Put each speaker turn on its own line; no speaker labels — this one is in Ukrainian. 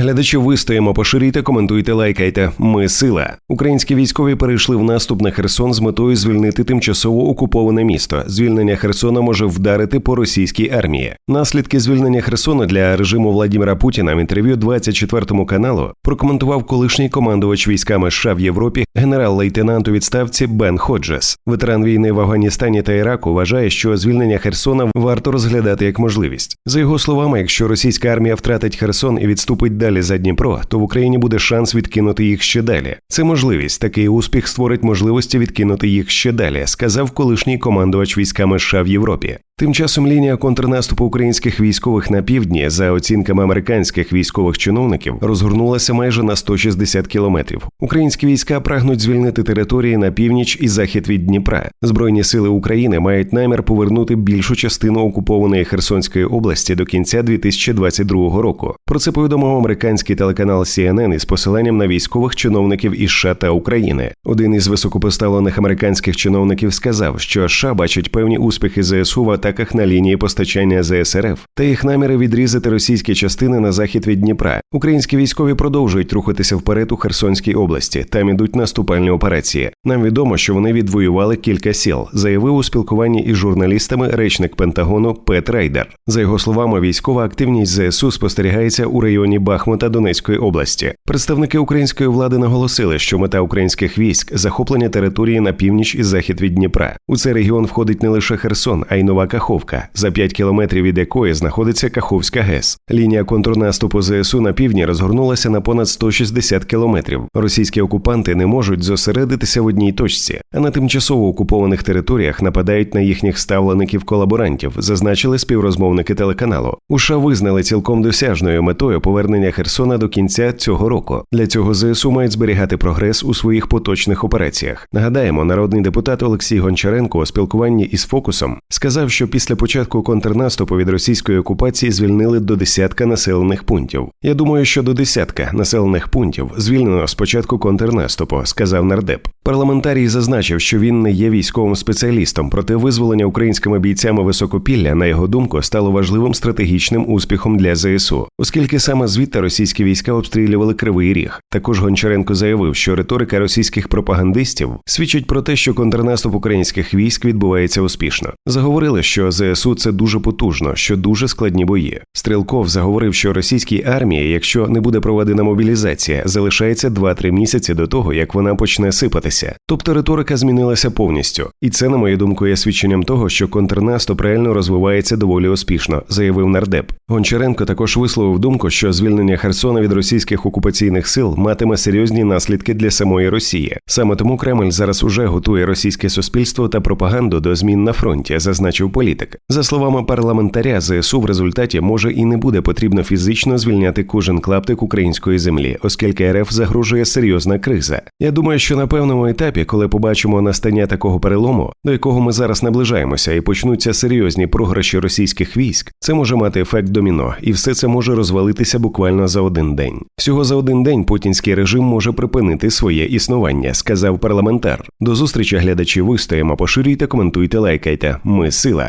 Глядачі вистоїмо, поширюйте, коментуйте, лайкайте. Ми сила. Українські військові перейшли в наступ на Херсон з метою звільнити тимчасово окуповане місто. Звільнення Херсона може вдарити по російській армії. Наслідки звільнення Херсона для режиму Владіміра Путіна в інтерв'ю 24 каналу прокоментував колишній командувач військами США в Європі генерал-лейтенант у відставці Бен Ходжес. Ветеран війни в Афганістані та Іраку вважає, що звільнення Херсона варто розглядати як можливість. За його словами, якщо російська армія втратить Херсон і відступить далі за Дніпро, то в Україні буде шанс відкинути їх ще далі. Це можливість. Такий успіх створить можливості відкинути їх ще далі, сказав колишній командувач військами США в Європі. Тим часом лінія контрнаступу українських військових на півдні, за оцінками американських військових чиновників, розгорнулася майже на 160 кілометрів. Українські війська прагнуть звільнити території на північ і захід від Дніпра. Збройні сили України мають намір повернути більшу частину окупованої Херсонської області до кінця 2022 року. Про це повідомив американський телеканал CNN із посиланням на військових чиновників із США та України. Один із високопоставлених американських чиновників сказав, що США бачать певні успіхи ЗСУ в атаках на лінії постачання ЗСРФ та їх наміри відрізати російські частини на захід від Дніпра. Українські військові продовжують рухатися вперед у Херсонській області. Там ідуть наступальні операції. Нам відомо, що вони відвоювали кілька сіл, заявив у спілкуванні із журналістами речник Пентагону Пет Райдер. За його словами, військова активність ЗСУ спостерігається у районі Бахмута Донецької області. Представники української влади наголосили, що мета українських військ захоплення території на північ і захід від Дніпра. У цей регіон входить не лише Херсон, а й Нова Каховка, за 5 кілометрів від якої знаходиться Каховська ГЕС. Лінія контрнаступу ЗСУ на півдні розгорнулася на понад 160 кілометрів. Російські окупанти не можуть зосередитися в одній точці, а на тимчасово окупованих територіях нападають на їхніх ставлеників колаборантів, зазначили співрозмовники телеканалу. Уша визнали цілком досяжною метою повернення Херсона до кінця цього року. Для цього ЗСУ мають зберігати прогрес у своїх поточних операціях. Нагадаємо, народний депутат Олексій Гончаренко у спілкуванні із фокусом сказав, що після початку контрнаступу від російської окупації звільнили до десятка населених пунктів. Я думаю, що до десятка населених пунктів звільнено з початку контрнаступу, сказав нардеп. Парламентарій зазначив, що він не є військовим спеціалістом, проте визволення українськими бійцями високопілля, на його думку, стало важливим стратегічним успіхом для ЗСУ, оскільки саме звідти російські війська обстрілювали кривий ріг. Також Гончаренко заявив, що риторика російських пропагандистів свідчить про те, що контрнаступ українських військ відбувається успішно. Заговорили, що ЗСУ це дуже потужно, що дуже складні бої. Стрілков заговорив, що російській армії, якщо не буде проведена мобілізація, залишається 2-3 місяці до того, як вона почне сипатися. Тобто риторика змінилася повністю, і це, на мою думку, є свідченням того, що контрнаступ реально розвивається доволі успішно, заявив нардеп. Гончаренко також висловив думку, що звільнення Херсона від російських окупаційних сил матиме серйозні наслідки для самої Росії. Саме тому Кремль зараз уже готує російське суспільство та пропаганду до змін на фронті, зазначив політик. За словами парламентаря, ЗСУ в результаті може і не буде потрібно фізично звільняти кожен клаптик української землі, оскільки РФ загрожує серйозна криза. Я думаю, що на певному етапі, коли побачимо настання такого перелому, до якого ми зараз наближаємося, і почнуться серйозні програші російських військ, це може мати ефект доміно, і все це може розвалитися буквально за один день. Всього за один день путінський режим може припинити своє існування, сказав парламентар. До зустрічі глядачі вистоїмо, поширюйте, коментуйте, лайкайте. Ми сила.